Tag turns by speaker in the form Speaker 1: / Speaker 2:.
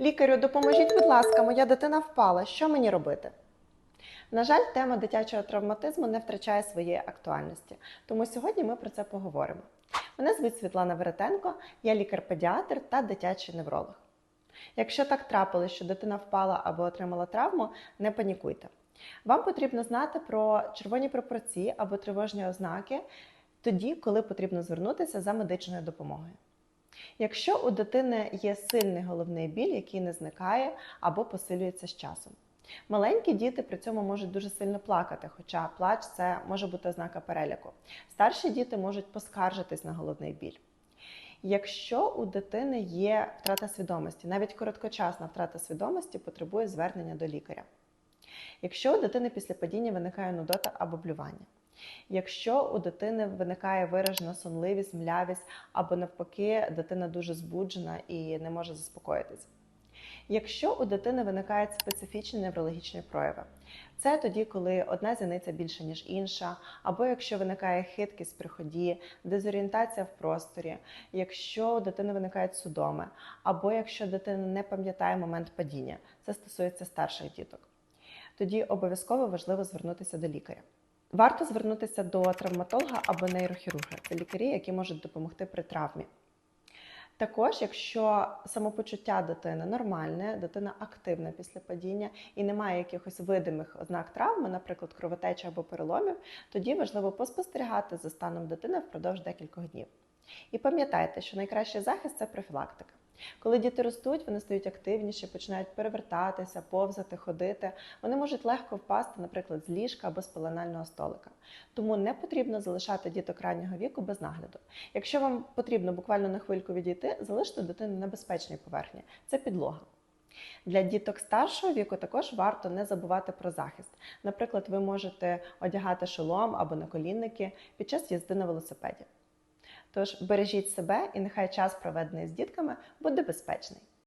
Speaker 1: Лікарю, допоможіть, будь ласка, моя дитина впала. Що мені робити? На жаль, тема дитячого травматизму не втрачає своєї актуальності, тому сьогодні ми про це поговоримо. Мене звуть Світлана Веретенко, я лікар-педіатр та дитячий невролог. Якщо так трапилось, що дитина впала або отримала травму, не панікуйте. Вам потрібно знати про червоні пропорції або тривожні ознаки тоді, коли потрібно звернутися за медичною допомогою. Якщо у дитини є сильний головний біль, який не зникає або посилюється з часом. Маленькі діти при цьому можуть дуже сильно плакати, хоча плач це може бути ознака переляку. Старші діти можуть поскаржитись на головний біль. Якщо у дитини є втрата свідомості, навіть короткочасна втрата свідомості потребує звернення до лікаря. Якщо у дитини після падіння виникає нудота або блювання, якщо у дитини виникає виражена сонливість, млявість, або навпаки, дитина дуже збуджена і не може заспокоїтися. Якщо у дитини виникають специфічні неврологічні прояви, це тоді, коли одна зіниця більше, ніж інша, або якщо виникає хиткість при ході, дезорієнтація в просторі, якщо у дитини виникають судоми, або якщо дитина не пам'ятає момент падіння, це стосується старших діток, тоді обов'язково важливо звернутися до лікаря. Варто звернутися до травматолога або нейрохірурга. Це лікарі, які можуть допомогти при травмі. Також, якщо самопочуття дитини нормальне, дитина активна після падіння і немає якихось видимих ознак травми, наприклад, кровотечі або переломів, тоді важливо поспостерігати за станом дитини впродовж декількох днів. І пам'ятайте, що найкращий захист це профілактика. Коли діти ростуть, вони стають активніші, починають перевертатися, повзати, ходити. Вони можуть легко впасти, наприклад, з ліжка або з пеленального столика. Тому не потрібно залишати діток раннього віку без нагляду. Якщо вам потрібно буквально на хвильку відійти, залиште дитину на безпечній поверхні. Це підлога. Для діток старшого віку також варто не забувати про захист. Наприклад, ви можете одягати шолом або наколінники під час їзди на велосипеді. Тож бережіть себе і нехай час, проведений з дітками, буде безпечний.